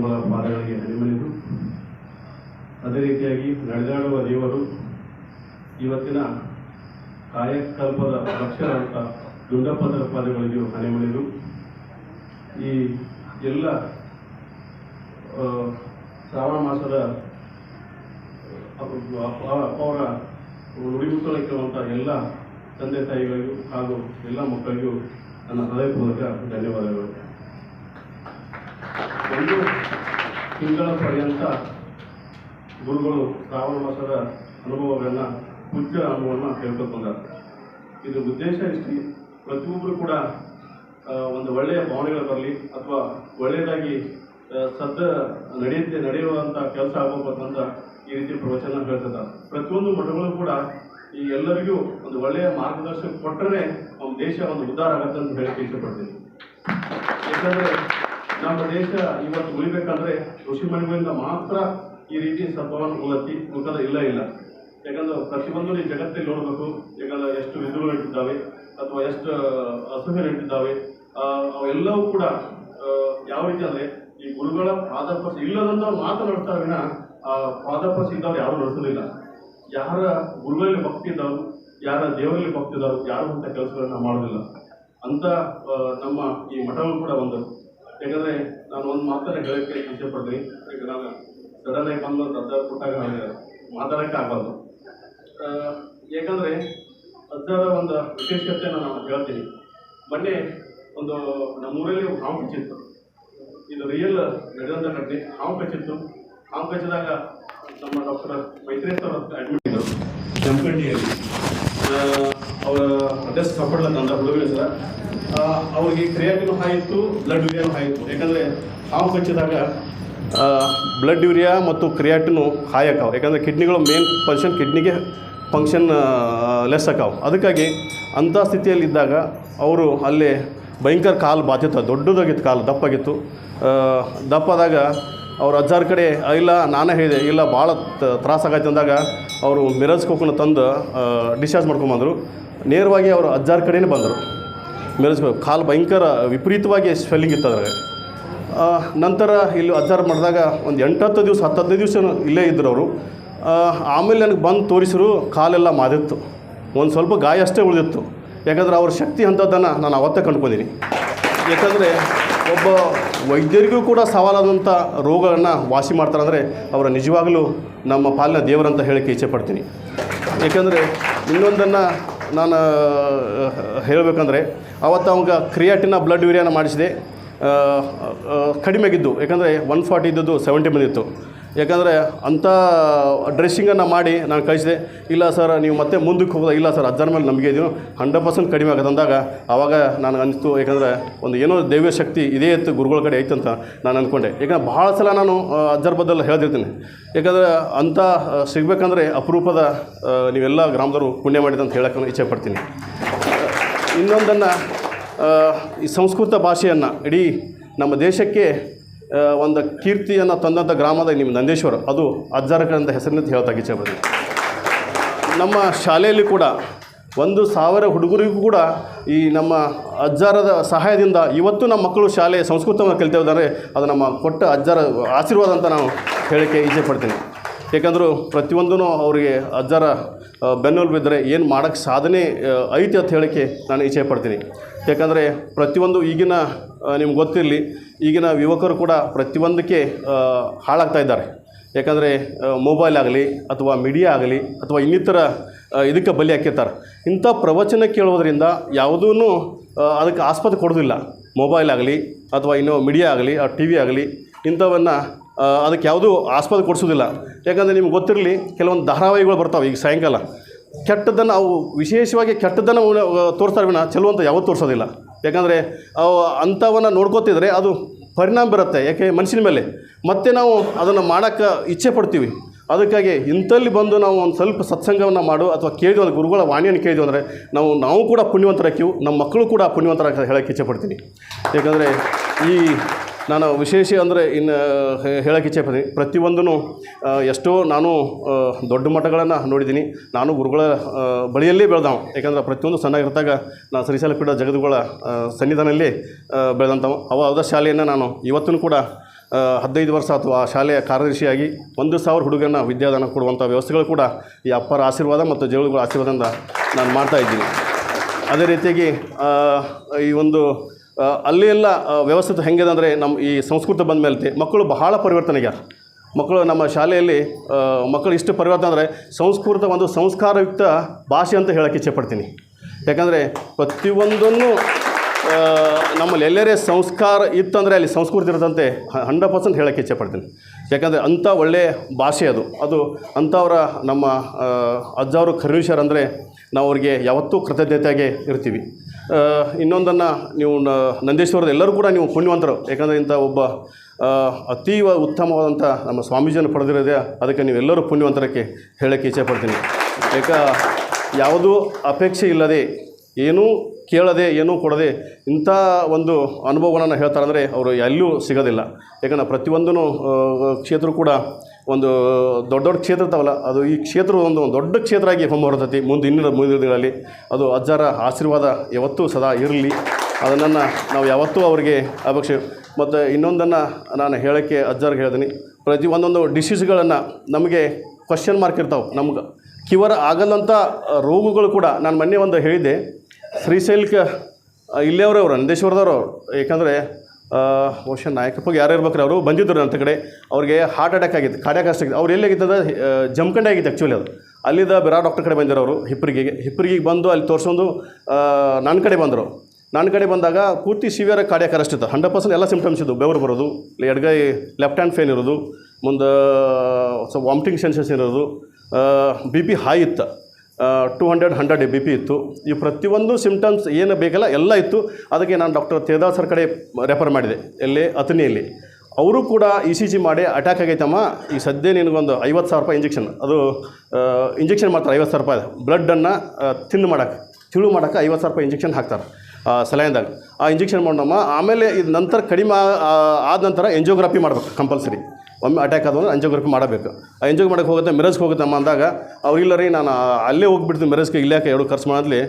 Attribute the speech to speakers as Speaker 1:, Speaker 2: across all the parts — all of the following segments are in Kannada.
Speaker 1: ಮಹಾಸ್ವಾಮಿಗಳ ಪಾದಗಳಿಗೆ ಹನಿಮನಿದು ಅದೇ ರೀತಿಯಾಗಿ ನಡೆದಾಡುವ ದೇವರು ಇವತ್ತಿನ ಕಾಯಕಲ್ಪದ ಅಕ್ಷರಾಂತ ದುಂಡಪ್ಪದರ ಪಾದಗಳಿಗೂ ಹನಿಮನಿದು ಈ ಎಲ್ಲ ಶ್ರಾವಣ ಮಾಸದ ಅವರ ಕೇಳುವಂಥ ಎಲ್ಲ ತಂದೆ ತಾಯಿಗಳಿಗೂ ಹಾಗೂ ಎಲ್ಲ ಮಕ್ಕಳಿಗೂ ನನ್ನ ಹೃದಯಪೂರ್ವಕ ಧನ್ಯವಾದಗಳು. ಒಂದು ತಿಂಗಳ ಪರ್ಯಂತ ಗುರುಗಳು ಶ್ರಾವಣ ಮಾಸದ ಅನುಭವಗಳನ್ನು ಪೂಜ್ಯ ಅನುಭವವನ್ನು ಹೇಳ್ಕೊಂಡ್ರು ಇದು ಉದ್ದೇಶ ಇಷ್ಟೇ ಪ್ರತಿಯೊಬ್ಬರು ಕೂಡ ಒಂದು ಒಳ್ಳೆಯ ಭಾವನೆಗಳು ಬರಲಿ ಅಥವಾ ಒಳ್ಳೆಯದಾಗಿ ಸದ್ದ ನಡೆಯುತ್ತೆ ನಡೆಯುವಂಥ ಕೆಲಸ ಆಗಬೇಕಂತ ಈ ರೀತಿ ಪ್ರವಚನ ಹೇಳ್ತದ ಪ್ರತಿಯೊಂದು ಮಠಗಳು ಕೂಡ ಈ ಎಲ್ಲರಿಗೂ ಒಂದು ಒಳ್ಳೆಯ ಮಾರ್ಗದರ್ಶನ ಕೊಟ್ಟರೆ ನಮ್ಮ ದೇಶ ಒಂದು ಉದ್ಧಾರ ಆಗುತ್ತೆ ಅಂತ ಹೇಳಕ್ಕೆ ಇಷ್ಟಪಡ್ತೀನಿ ಯಾಕಂದ್ರೆ ನಮ್ಮ ದೇಶ ಇವತ್ತು ಉಳಿಬೇಕಂದ್ರೆ ಋಷಿಮಣಿಗಳಿಂದ ಮಾತ್ರ ಈ ರೀತಿ ಸತ್ವವನ್ನು ಉಲತಿ ಮುಖದ ಇಲ್ಲ ಇಲ್ಲ. ಯಾಕಂದ್ರೆ ಪ್ರತಿಯೊಂದು ಈ ಜಗತ್ತಲ್ಲಿ ನೋಡಬೇಕು. ಯಾಕಂದ್ರೆ ಎಷ್ಟು ವಿಧಗಳು ಇಟ್ಟಿದ್ದಾವೆ ಅಥವಾ ಎಷ್ಟು ಆ, ಅವೆಲ್ಲವೂ ಕೂಡ ಯಾವ ರೀತಿ ಅಂದ್ರೆ ಈ ಗುರುಗಳ ಪಾದಪಸ ಇಲ್ಲದಂತ ಮಾತನಾಡ್ತಾ ವಿನ ಆ ಪಾದಪಸ ಇದ್ದವ್ರು ಯಾರು ನಡೆಸೋದಿಲ್ಲ. ಯಾರ ಗುರುಗಳಲ್ಲಿ ಭಕ್ತಿ ಇದ್ದವರು ಯಾರ ದೇವರಲ್ಲಿ ಭಕ್ತಿ ಯಾರು ಅಂತ ಕೆಲಸಗಳನ್ನ ಮಾಡೋದಿಲ್ಲ. ಅಂತ ನಮ್ಮ ಈ ಮಠಗಳು ಕೂಡ ಒಂದು ಯಾಕಂದ್ರೆ ನಾನು ಒಂದು ಮಾತನ್ನ ಹೇಳಕ್ಕೆ ಇಷ್ಟಪಡ್ತೀನಿ ಯಾಕಂದ್ರೆ ನಾನು ಸಡನ್ ಆಗಿ ಬಂದು ರಜಾ ಕೊಟ್ಟಾಗ ನನಗೆ ಮಾತಾಡಕ್ಕೆ ಆಗಬಾರ್ದು. ಯಾಕಂದ್ರೆ ಅಜ್ಜರ ಒಂದು ವಿಶೇಷತೆ ನಾನು ಹೇಳ್ತೀನಿ. ಮೊನ್ನೆ ಒಂದು ನಮ್ಮೂರಲ್ಲಿ ಹಾವು ಕಚ್ಚಿತ್ತು. ಇದು ರಿಯಲ್ ನಡೆದಂಥ ಕಟ್ಟಿ ಹಾವು ಕಚ್ಚಿತ್ತು. ಹಾವು ಕಚ್ಚಿದಾಗ ನಮ್ಮ ಡಾಕ್ಟರ್ ಮೈತ್ರೇಶ್ ಅಡ್ಮಿಟ್ ಇದ್ದರು ಜಮಖಂಡಿಯಲ್ಲಿ ಅವರ ಅಡ್ರೆಸ್ ಕಾಪಾಡಲ್ಲ ಅಂತ ಹುಡುಗರು ಸರ. ಅವ್ರಿಗೆ ಕ್ರಿಯಾಟಿನೂ ಹಾಯಿತು ಬ್ಲಡ್ ಯೂರಿಯಾನು ಆಯಿತು ಯಾಕಂದರೆ ಹಾವು ಕಚ್ಚಿದಾಗ ಬ್ಲಡ್ ಯೂರಿಯಾ ಮತ್ತು ಕ್ರಿಯಾಟಿನು ಹಾಯಕಾವು ಯಾಕಂದರೆ ಕಿಡ್ನಿಗಳು ಮೇನ್ ಫಂಕ್ಷನ್ ಕಿಡ್ನಿಗೆ ಫಂಕ್ಷನ್ ಲೆಸ್ ಆಕಾವು ಅದಕ್ಕಾಗಿ ಅಂಥ ಸ್ಥಿತಿಯಲ್ಲಿದ್ದಾಗ ಅವರು ಅಲ್ಲಿ ಭಯಂಕರ ಕಾಲು ಬಾತಿತ್ತು. ದೊಡ್ಡದಾಗಿತ್ತು ಕಾಲು, ದಪ್ಪಾಗಿತ್ತು. ದಪ್ಪಾದಾಗ ಅವ್ರ ಅಜ್ಜಾರ ಕಡೆ, ಇಲ್ಲ, ನಾನೇ ಹೇಳಿದೆ, ಇಲ್ಲ, ಭಾಳ ತ್ರಾಸಾಗತ್ತೆ ಅಂದಾಗ ಅವರು ಮಿರಾಜ್ ಕೋಕನ ತಂದು ಡಿಸ್ಚಾರ್ಜ್ ಮಾಡ್ಕೊಂಬಂದರು ನೇರವಾಗಿ ಅವರು ಅಜ್ಜಾರ್ ಕಡೆಯೇ ಬಂದರು. ಮಿರಾಜ್ ಕಾಲು ಭಯಂಕರ ವಿಪರೀತವಾಗಿ ಸ್ವೆಲ್ಲಿಂಗ್ ಇತ್ತು ಅದ್ರಾಗ. ನಂತರ ಇಲ್ಲಿ ಅಜ್ಜಾರ್ ಮಾಡಿದಾಗ ಒಂದು ಎಂಟತ್ತು ದಿವಸ ಹತ್ತು ಹದಿನೈದು ದಿವಸ ಇಲ್ಲೇ ಇದ್ದರು ಅವರು. ಆಮೇಲೆ ನನಗೆ ಬಂದು ತೋರಿಸಿರು, ಕಾಲೆಲ್ಲ ಮಾದಿತ್ತು. ಒಂದು ಸ್ವಲ್ಪ ಗಾಯ ಅಷ್ಟೇ ಉಳಿದಿತ್ತು. ಯಾಕಂದ್ರೆ ಅವ್ರ ಶಕ್ತಿ ಅಂಥದ್ದನ್ನು ನಾನು ಅವತ್ತೇ ಕಂಡ್ಕೊಂಡಿನಿ. ಯಾಕಂದರೆ ಒಬ್ಬ ವೈದ್ಯರಿಗೂ ಕೂಡ ಸವಾಲಾದಂಥ ರೋಗಗಳನ್ನು ವಾಸಿ ಮಾಡ್ತಾರೆ ಅಂದರೆ ಅವರ ನಿಜವಾಗಲೂ ನಮ್ಮ ಪಾಲಿನ ದೇವರಂತ ಹೇಳಕ್ಕೆ ಇಚ್ಛೆ ಪಡ್ತೀನಿ. ಏಕೆಂದರೆ ಇನ್ನೊಂದನ್ನು ನಾನು ಹೇಳಬೇಕಂದ್ರೆ ಅವತ್ತು ಅವಾಗ ಕ್ರಿಯಾಟಿನ ಬ್ಲಡ್ ಯೂರಿಯಾನ ಮಾಡಿಸಿದೆ. ಕಡಿಮೆಗಿದ್ದು, ಯಾಕಂದರೆ ಒನ್ ಫಾರ್ಟಿ ಇದ್ದದ್ದು ಸೆವೆಂಟಿ ಬಂದಿತ್ತು. ಯಾಕಂದರೆ ಅಂಥ ಡ್ರೆಸ್ಸಿಂಗನ್ನು ಮಾಡಿ ನಾನು ಕಳಿಸಿದೆ, ಇಲ್ಲ ಸರ್, ನೀವು ಮತ್ತೆ ಮುಂದಕ್ಕೆ ಹೋಗೋದ? ಇಲ್ಲ ಸರ್ ಅದರ ಮೇಲೆ ನಮಗೆ ಇದೆಯೋ? ಹಂಡ್ರೆಡ್ ಪರ್ಸೆಂಟ್ ಕಡಿಮೆ ಆಗುತ್ತೆ ಅಂದಾಗ ಆವಾಗ ನನಗೆ ಅನಿಸ್ತು, ಯಾಕಂದರೆ ಒಂದು ಏನೋ ದೈವ ಶಕ್ತಿ ಇದೇ ಇತ್ತು, ಗುರುಗಳ ಕಡೆ ಐತೆ ಅಂತ ನಾನು ಅಂದ್ಕೊಂಡೆ. ಯಾಕಂದ್ರೆ ಭಾಳ ಸಲ ನಾನು ಅಜ್ಜರ ಬದಲು ಹೇಳ್ತಿರ್ತೀನಿ. ಯಾಕಂದರೆ ಅಂಥ ಸಿಗಬೇಕಂದ್ರೆ ಅಪರೂಪದ ನೀವೆಲ್ಲ ಗ್ರಾಮದವರು ಪುಣ್ಯ ಮಾಡಿದೆ ಅಂತ ಹೇಳೋಕ್ಕೆ ಇಚ್ಛೆ ಪಡ್ತೀನಿ. ಇನ್ನೊಂದನ್ನು ಈ ಸಂಸ್ಕೃತ ಭಾಷೆಯನ್ನು ಇಡೀ ನಮ್ಮ ದೇಶಕ್ಕೆ ಒಂದು ಕೀರ್ತಿಯನ್ನು ತಂದಂಥ ಗ್ರಾಮದ ನಿಮ್ಮ ನಂದೇಶ್ವರ. ಅದು ಅಜ್ಜಾರಕ ಅಂತ ಹೆಸರಿನಿಂದ ಹೇಳ್ತಾ ಇಚ್ಛೆ ಪಡ್ತೀನಿ ನಮ್ಮ ಶಾಲೆಯಲ್ಲಿ ಕೂಡ ಒಂದು ಸಾವಿರ ಹುಡುಗರಿಗೂ ಕೂಡ ಈ ನಮ್ಮ ಅಜ್ಜಾರದ ಸಹಾಯದಿಂದ ಇವತ್ತು ನಮ್ಮ ಮಕ್ಕಳು ಶಾಲೆ ಸಂಸ್ಕೃತವನ್ನು ಕಲಿತಿದ್ದಾರೆ. ಅದು ನಮ್ಮ ಕೊಟ್ಟ ಅಜ್ಜಾರ ಆಶೀರ್ವಾದ ಅಂತ ನಾವು ಹೇಳೋಕ್ಕೆ ಇಚ್ಛೆ ಪಡ್ತೀನಿ. ಏಕೆಂದ್ರೆ ಪ್ರತಿಯೊಂದೂ ಅವರಿಗೆ ಅಜ್ಜಾರ ಬೆನ್ನೆಲುಬು ಬಿದ್ದರೆ ಏನು ಮಾಡೋಕ್ಕೆ ಸಾಧನೆ ಐತಿ ಅಂತ ಹೇಳೋಕ್ಕೆ ನಾನು ಇಚ್ಛೆ ಪಡ್ತೀನಿ. ಯಾಕಂದರೆ ಪ್ರತಿಯೊಂದು ಈಗಿನ ನಿಮ್ಗೆ ಗೊತ್ತಿರಲಿ, ಈಗಿನ ಯುವಕರು ಕೂಡ ಪ್ರತಿಯೊಂದಕ್ಕೆ ಹಾಳಾಗ್ತಾ ಇದ್ದಾರೆ. ಯಾಕಂದರೆ ಮೊಬೈಲ್ ಆಗಲಿ ಅಥವಾ ಮೀಡಿಯಾ ಆಗಲಿ ಅಥವಾ ಇನ್ನಿತರ ಇದಕ್ಕೆ ಬಲಿ ಹಾಕಿರ್ತಾರೆ. ಇಂಥ ಪ್ರವಚನ ಕೇಳೋದ್ರಿಂದ ಯಾವುದೂ ಅದಕ್ಕೆ ಆಸ್ಪದ ಕೊಡೋದಿಲ್ಲ ಮೊಬೈಲ್ ಆಗಲಿ ಅಥವಾ ಇನ್ನೂ ಮೀಡಿಯಾ ಆಗಲಿ ಟಿ ವಿ ಆಗಲಿ, ಇಂಥವನ್ನು ಅದಕ್ಕೆ ಯಾವುದೂ ಆಸ್ಪದ ಕೊಡಿಸೋದಿಲ್ಲ ಯಾಕಂದರೆ ನಿಮ್ಗೆ ಗೊತ್ತಿರಲಿ, ಕೆಲವೊಂದು ಧಾರಾವಾಹಿಗಳು ಬರ್ತಾವೆ ಈಗ ಸಾಯಂಕಾಲ. ಕೆಟ್ಟದ್ದನ್ನು ಅವು ವಿಶೇಷವಾಗಿ ಕೆಟ್ಟದ್ದನ್ನು ತೋರಿಸ್ತಾರೆ ವಿನ ಚಲೋ ಅಂತ ಯಾವತ್ತೂ ತೋರಿಸೋದಿಲ್ಲ. ಯಾಕಂದರೆ ಅಂಥವನ್ನು ನೋಡ್ಕೋತಿದ್ರೆ ಅದು ಪರಿಣಾಮ ಬರುತ್ತೆ, ಯಾಕೆ ಮನುಷ್ಯನ ಮೇಲೆ. ಮತ್ತೆ ನಾವು ಅದನ್ನು ಮಾಡೋಕ್ಕೆ ಇಚ್ಛೆ ಪಡ್ತೀವಿ. ಅದಕ್ಕಾಗಿ ಇಂಥಲ್ಲಿ ಬಂದು ನಾವು ಒಂದು ಸ್ವಲ್ಪ ಸತ್ಸಂಗವನ್ನು ಮಾಡು ಅಥವಾ ಕೇಳಿದ್ವಿ ಅಲ್ಲಿ ಗುರುಗಳ ವಾಣಿಯನ್ನು ಕೇಳಿದ್ವಿ ಅಂದರೆ ನಾವು ನಾವು ಕೂಡ ಪುಣ್ಯವಂತರಾಕಿವು ನಮ್ಮ ಮಕ್ಕಳು ಕೂಡ ಪುಣ್ಯವಂತರ ಹೇಳೋಕ್ಕೆ ಇಚ್ಛೆ ಪಡ್ತೀನಿ. ಯಾಕಂದರೆ ಈ ನಾನು ವಿಶೇಷ ಅಂದರೆ ಇನ್ನು ಹೇಳೋಕ್ಕೆ ಇಚ್ಛೆ ಪಡ್ತೀನಿ. ಪ್ರತಿಯೊಂದೂ ಎಷ್ಟೋ ನಾನು ದೊಡ್ಡ ಮಠಗಳನ್ನು ನೋಡಿದ್ದೀನಿ. ನಾನು ಗುರುಗಳ ಬಳಿಯಲ್ಲೇ ಬೆಳೆದವು. ಯಾಕಂದ್ರೆ ಪ್ರತಿಯೊಂದು ಸಣ್ಣಗಿರ್ತಾಗ ನಾನು ಶ್ರೀಶೈಲ ಪೀಠ ಜಗದ್ಗುಳ ಆ, ಸನ್ನಿಧಾನದಲ್ಲಿ ಬೆಳೆದಂಥವು. ಅವ ಅದ ಶಾಲೆಯನ್ನು ನಾನು ಇವತ್ತೂ ಕೂಡ ಹದಿನೈದು ವರ್ಷ ಅಥವಾ ಆ ಶಾಲೆಯ ಕಾರ್ಯದರ್ಶಿಯಾಗಿ ಒಂದು ಸಾವಿರ ಹುಡುಗನ ವಿದ್ಯಾದಾನ ಕೊಡುವಂಥ ವ್ಯವಸ್ಥೆಗಳು ಕೂಡ ಈ ಅಪ್ಪರ ಆಶೀರ್ವಾದ ಮತ್ತು ಜೇಳುಗಳ ಆಶೀರ್ವಾದದಿಂದ ನಾನು ಮಾಡ್ತಾ ಇದ್ದೀನಿ. ಅದೇ ರೀತಿಯಾಗಿ ಈ ಒಂದು ಅಲ್ಲಿ ಎಲ್ಲ ವ್ಯವಸ್ಥಿತ ಹೆಂಗಿದೆ ಅಂದರೆ ನಮ್ಮ ಈ ಸಂಸ್ಕೃತ ಬಂದ ಮೇಲೆ ಮಕ್ಕಳು ಬಹಳ ಪರಿವರ್ತನೆ ಆಗ್ಯಾರ ಮಕ್ಕಳು ನಮ್ಮ ಶಾಲೆಯಲ್ಲಿ ಮಕ್ಕಳು ಇಷ್ಟು ಪರಿವರ್ತನೆ ಅಂದರೆ ಸಂಸ್ಕೃತ ಒಂದು ಸಂಸ್ಕಾರಯುಕ್ತ ಭಾಷೆ ಅಂತ ಹೇಳೋಕ್ಕೆ ಇಚ್ಛೆಪಡ್ತೀನಿ ಯಾಕಂದರೆ ಪ್ರತಿಯೊಂದನ್ನು ನಮ್ಮಲ್ಲಿ ಎಲ್ಲರೇ ಸಂಸ್ಕಾರ ಇತ್ತಂದರೆ ಅಲ್ಲಿ ಸಂಸ್ಕೃತಿ ಇರುತ್ತಂತೆ ಹಂಡ್ರೆಡ್ ಪರ್ಸೆಂಟ್ ಹೇಳೋಕ್ಕೆ ಇಚ್ಛೆಪಡ್ತೀನಿ ಯಾಕಂದರೆ ಅಂಥ ಒಳ್ಳೆಯ ಭಾಷೆ ಅದು. ಅದು ಅಂಥವರ ನಮ್ಮ ಅಜ್ಜವರು ಖರೀಶರ್ ಅಂದರೆ ನಾವು ಅವ್ರಿಗೆ ಯಾವತ್ತೂ ಕೃತಜ್ಞತೆಯಾಗಿ ಇರ್ತೀವಿ. ಇನ್ನೊಂದನ್ನು ನೀವು ನಂದೇಶ್ವರದ ಎಲ್ಲರೂ ಕೂಡ ನೀವು ಪುಣ್ಯವಂತರು. ಯಾಕಂದರೆ ಇಂಥ ಒಬ್ಬ ಅತೀವ ಉತ್ತಮವಾದಂಥ ನಮ್ಮ ಸ್ವಾಮೀಜಿಯನ್ನು ಪಡೆದಿರೋದೇ ಅದಕ್ಕೆ ನೀವೆಲ್ಲರೂ ಪುಣ್ಯವಂತರಕ್ಕೆ ಹೇಳೋಕ್ಕೆ ಇಚ್ಛೆಪಡ್ತೀನಿ ಯಾಕ ಯಾವುದೂ ಅಪೇಕ್ಷೆ ಇಲ್ಲದೆ, ಏನೂ ಕೇಳದೆ, ಏನೂ ಕೊಡದೆ ಇಂಥ ಒಂದು ಅನುಭವವನ್ನು ಹೇಳ್ತಾರೆ ಅಂದರೆ ಅವರು ಎಲ್ಲೂ ಸಿಗೋದಿಲ್ಲ. ಯಾಕಂದ್ರೆ ಪ್ರತಿಯೊಂದೂ ಕ್ಷೇತ್ರ ಕೂಡ ಒಂದು ದೊಡ್ಡ ದೊಡ್ಡ ಕ್ಷೇತ್ರ ಇರ್ತಾವಲ್ಲ, ಅದು ಈ ಕ್ಷೇತ್ರ ಒಂದು ದೊಡ್ಡ ಕ್ಷೇತ್ರ ಆಗಿ ಹೊಮ್ಮ ಹೊರತತಿ ಮುಂದೆ ಇನ್ನಿನ ಮುಂದಿನ ದಿನಗಳಲ್ಲಿ ಅದು ಅಜ್ಜರ ಆಶೀರ್ವಾದ ಯಾವತ್ತೂ ಸದಾ ಇರಲಿ. ಅದನ್ನು ನಾವು ಯಾವತ್ತೂ ಅವರಿಗೆ ಅಪೇಕ್ಷೆ ಮತ್ತು ಇನ್ನೊಂದನ್ನು ನಾನು ಹೇಳೋಕ್ಕೆ ಅಜ್ಜರ್ಗೆ ಹೇಳ್ತೀನಿ. ಪ್ರತಿ ಒಂದೊಂದು ಡಿಸೀಸ್ಗಳನ್ನು ನಮಗೆ ಕ್ವಶನ್ ಮಾರ್ಕ್ ಇರ್ತಾವೆ ನಮ್ಗೆ. ಕ್ಯೂವರ್ ಆಗಲ್ಲಂಥ ರೋಗಗಳು ಕೂಡ ನಾನು ಮೊನ್ನೆ ಒಂದು ಹೇಳಿದ್ದೆ. ಶ್ರೀಶೈಲಕ್ಕೆ ಅವರೇ ಅವರು ನಂದೇಶ್ವರದವ್ರು ಅವರು. ನಾಯಕಪ್ಪಗೆ ನಾಯಕಪ್ಪ ಯಾರು ಇರ್ಬೇಕ್ರಿ ಅವರು? ಬಂದಿದ್ದರು ನನ್ನ ಕಡೆ. ಅವ್ರಿಗೆ ಹಾರ್ಟ್ ಅಟ್ಯಾಕ್ ಆಗಿತ್ತು ಕಾರ್ಡಿಯಾಕ್ ಆಗಿತ್ತು. ಅವ್ರು ಎಲ್ಲಿಗಿತ್ತು ಅಂದರೆ ಜಮ್ಕಂಡೆ ಆಗಿತ್ತು ಆ್ಯಕ್ಚುಲಿ ಅದು. ಅಲ್ಲಿದ್ದ ಬಿರಾ ಡಾಕ್ಟರ್ ಕಡೆ ಬಂದಿರೋ ಅವರು, ಹಿಪ್ರಿಗೆ. ಹಿಪ್ರಿಗೆ ಬಂದು ಅಲ್ಲಿ ತೋರಿಸೋದು ನನ್ನ ಕಡೆ ಬಂದರು. ನನ್ನ ಕಡೆ ಬಂದಾಗ ಪೂರ್ತಿ ಸಿವಿಯರ್ ಕಾರ್ಡಿಯಾಕ್ ಅರೆಸ್ಟ್ ಇತ್ತು. ಹಂಡ್ರೆಡ್ ಪರ್ಸೆಂಟ್ ಎಲ್ಲ ಸಿಂಪ್ಟಮ್ಸ್ ಇದ್ದು ಬೆವರು ಬರೋದು, ಎಡಗೈ ಲೆಫ್ಟ್ ಹ್ಯಾಂಡ್ ಫೇನ್ ಇರೋದು, ಮುಂದೆ ಸ್ವಲ್ಪ ವಾಮಿಟಿಂಗ್ ಸೆನ್ಸೇಷನ್ ಇರೋದು ಬಿ ಪಿ ಹೈ ಇತ್ತು. Two hundred hundred B P ಇತ್ತು. ಈ ಪ್ರತಿಯೊಂದು ಸಿಮ್ಟಮ್ಸ್ ಏನು ಬೇಕಲ್ಲ, ಎಲ್ಲ ಇತ್ತು. ಅದಕ್ಕೆ ನಾನು ಡಾಕ್ಟರ್ ತೇದಾಸ್ ಸರ್ ಕಡೆ ರೆಫರ್ ಮಾಡಿದೆ, ಎಲ್ಲಿ? ಅತನಿಯಲ್ಲಿ ಅವರು ಕೂಡ ಇ ಸಿ ಜಿ ಮಾಡಿ ಅಟ್ಯಾಕ್ ಆಗೈತಮ್ಮ. ಈ ಸದ್ಯ ನಿನಗೊಂದು ಐವತ್ತು ಸಾವಿರ ರೂಪಾಯಿ ಇಂಜೆಕ್ಷನ್ ಅದು ಇಂಜೆಕ್ಷನ್ ಮಾಡ್ತಾರೆ ಐವತ್ತು ಸಾವಿರ ರೂಪಾಯಿ ಬ್ಲಡ್ಡನ್ನು ತಿಂದು ಮಾಡೋಕ್ಕೆ, ತಿಳು ಮಾಡೋಕ್ಕೆ ಐವತ್ತು ಸಾವಿರ ರೂಪಾಯಿ ಇಂಜೆಕ್ಷನ್ ಹಾಕ್ತಾರೆ ಸಲಹೆದಾಗ ಆ ಇಂಜೆಕ್ಷನ್ ಮಾಡೋಣಮ್ಮ. ಆಮೇಲೆ ಇದು ನಂತರ ಕಡಿಮೆ ಆದ ನಂತರ ಎಂಜಿಯೋಗ್ರಫಿ ಮಾಡ್ಬೇಕು ಕಂಪಲ್ಸರಿ ಒಮ್ಮೆ ಅಟ್ಯಾಕ್ ಆದವಂದ್ರೆ ಎಂಜಿಯೋಗ್ರಫಿ ಮಾಡಬೇಕು. ಆ ಎಂಜಾಯ್ ಮಾಡಕ್ಕೆ ಹೋಗುತ್ತೆ, ಮಿರಜ್ಗೆ ಹೋಗುತ್ತಮ್ಮ ಅಂದಾಗ ಅವ್ರಿಲ್ಲ ರೀ, ನಾನು ಅಲ್ಲೇ ಹೋಗ್ಬಿಡ್ತೀನಿ ಮಿರಜ್ಗೆ ಇಲ್ಲಾಕೆ ಎರಡು ಖರ್ಚು ಮಾಡಲಿ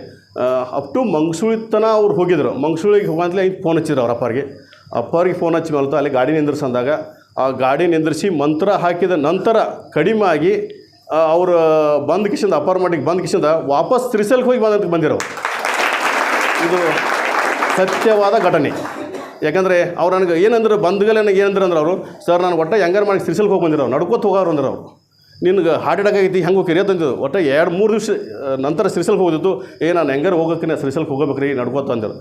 Speaker 1: ಅಪ್ ಟು ಮಂಗ್ಸೂಳಿ ತನ ಅವ್ರು ಹೋಗಿದ್ರು. ಮಂಗ್ಸೂಳಿಗೆ ಹೋಗಂತಲೇ ಫೋನ್ ಹಚ್ಚಿದ್ರು ಅವ್ರ ಅಪ್ಪಾರಿಗೆ. ಅಪ್ಪಾರಿಗೆ ಫೋನ್ ಹಚ್ಚಿ ಮಲ್ತು, ಅಲ್ಲಿ ಗಾಡಿ ನಿಂದ್ರಿಸಂದಾಗ, ಆ ಗಾಡಿ ನಿಂದ್ರಿಸಿ ಮಂತ್ರ ಹಾಕಿದ ನಂತರ ಕಡಿಮೆ ಆಗಿ ಅವರು ಬಂದ ಕಿಶಿಂದ, ಅಪಾರ್ಟ್ಮೆಂಟಿಗೆ ಬಂದ ಕಿಶಿಂದ ವಾಪಸ್ ತ್ರಿಸಲ್ಗೆ ಹೋಗಿ ಬಂದಂತ ಬಂದಿರೋ ಇದು ಸತ್ಯವಾದ ಘಟನೆ. ಯಾಕಂದರೆ ಅವ್ರು ನನಗೆ ಏನಂದ್ರೆ ಬಂದ್ಗಲೆ ನನಗೆ ಏನಂದ್ರೆ ಅಂದ್ರೆ ಅವರು, ಸರ್, ನಾನು ಒಟ್ಟು ಹೆಂಗಾರು ಮಾಡಿ ಸಿರಿಸಲ್ಗೆ ಹೋಗಿ ಬಂದಿರೋ ನಡ್ಕೋತ ಹೋಗೋರು ಅಂದ್ರೆ ಅವರು. ನಿನಗೆ ಹಾರ್ಟ್ ಅಟ್ಯಾಕ್ ಆಗೈತಿ, ಹೆಂಗೆ ಹೋಗಿ ಅಂತಂದಿದ್ದು ಒಟ್ಟು ಎರಡು ಮೂರು ದಿವಸ ನಂತರ ಸಿರಿಸಲ್ಗೆ ಹೋಗಿದ್ದು. ಏ, ನಾನು ಹೆಂಗಾರು ಹೋಗೋಕೆ ಸಿರಿಸಲ್ಗೆ ಹೋಗ್ಬೇಕು ರೀ, ನಡ್ಕೋತ ಅಂದರು.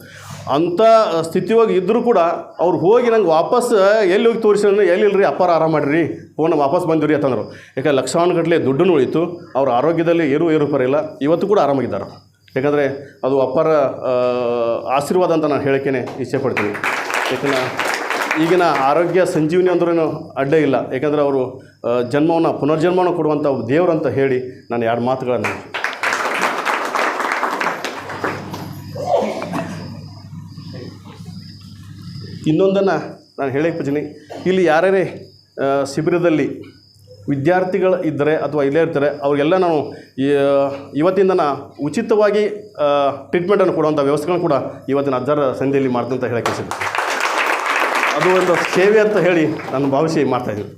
Speaker 1: ಅಂಥ ಸ್ಥಿತಿಯಾಗಿ ಇದ್ದರೂ ಕೂಡ ಅವ್ರು ಹೋಗಿ ನಂಗೆ ವಾಪಸ್, ಎಲ್ಲಿ ಹೋಗಿ ತೋರಿಸಿದ್ರೆ ಎಲ್ಲಿ ಇಲ್ರಿ, ಅಪ್ಪಾರ ಆರಾಮ ಮಾಡಿರಿ, ಫೋನ್ ವಾಪಸ್ ಬಂದಿರಿ ಅಂತಂದರು. ಯಾಕೆ ಲಕ್ಷಾನುಗಟ್ಟಲೆ ದುಡ್ಡು ಉಳಿತು. ಅವ್ರ ಆರೋಗ್ಯದಲ್ಲಿ ಏರು ಏರು ಇಲ್ಲ. ಇವತ್ತು ಕೂಡ ಆರಾಮಾಗಿದ್ದಾರೆ ಯಾಕಂದರೆ ಅದು ಅಪ್ಪರ ಆಶೀರ್ವಾದ ಅಂತ ನಾನು ಹೇಳೋಕ್ಕೇ ಇಚ್ಛೆ ಪಡ್ತೀನಿ ಯಾಕಂದ್ರೆ ಈಗಿನ ಆರೋಗ್ಯ ಸಂಜೀವಿನಿ ಅಂದ್ರೂ ಅಡ್ಡ ಇಲ್ಲ. ಯಾಕಂದರೆ ಅವರು ಜನ್ಮವನ್ನು, ಪುನರ್ಜನ್ಮವನ್ನು ಕೊಡುವಂಥ ದೇವರು ಅಂತ ಹೇಳಿ ನಾನು ಎರಡು ಮಾತುಗಳನ್ನು ಇನ್ನೊಂದನ್ನು ನಾನು ಹೇಳಕ್ಕೆ ಬಚ್ಚಿನಿ ಇಲ್ಲಿ ಯಾರೇ ಶಿಬಿರದಲ್ಲಿ ವಿದ್ಯಾರ್ಥಿಗಳು ಇದ್ದರೆ ಅಥವಾ ಇಲ್ಲೇ ಇರ್ತಾರೆ, ಅವರಿಗೆಲ್ಲ ನಾವು ಈ- ಇವತ್ತಿಂದ ನಾ ಉಚಿತವಾಗಿ ಟ್ರೀಟ್ಮೆಂಟನ್ನು ಕೊಡುವಂಥ ವ್ಯವಸ್ಥೆಗಳನ್ನು ಕೂಡ ಇವತ್ತಿನ ಅಜ್ಜರ ಸಂಧಿಯಲ್ಲಿ ಮಾಡ್ತಂತ ಹೇಳಕ್ಕೆ ಇಚ್ಛೆ. ಅದು ಒಂದು ಸೇವೆ ಅಂತ ಹೇಳಿ ನಾನು ಭಾವಿಸಿ ಮಾಡ್ತಾಯಿದ್ದೀನಿ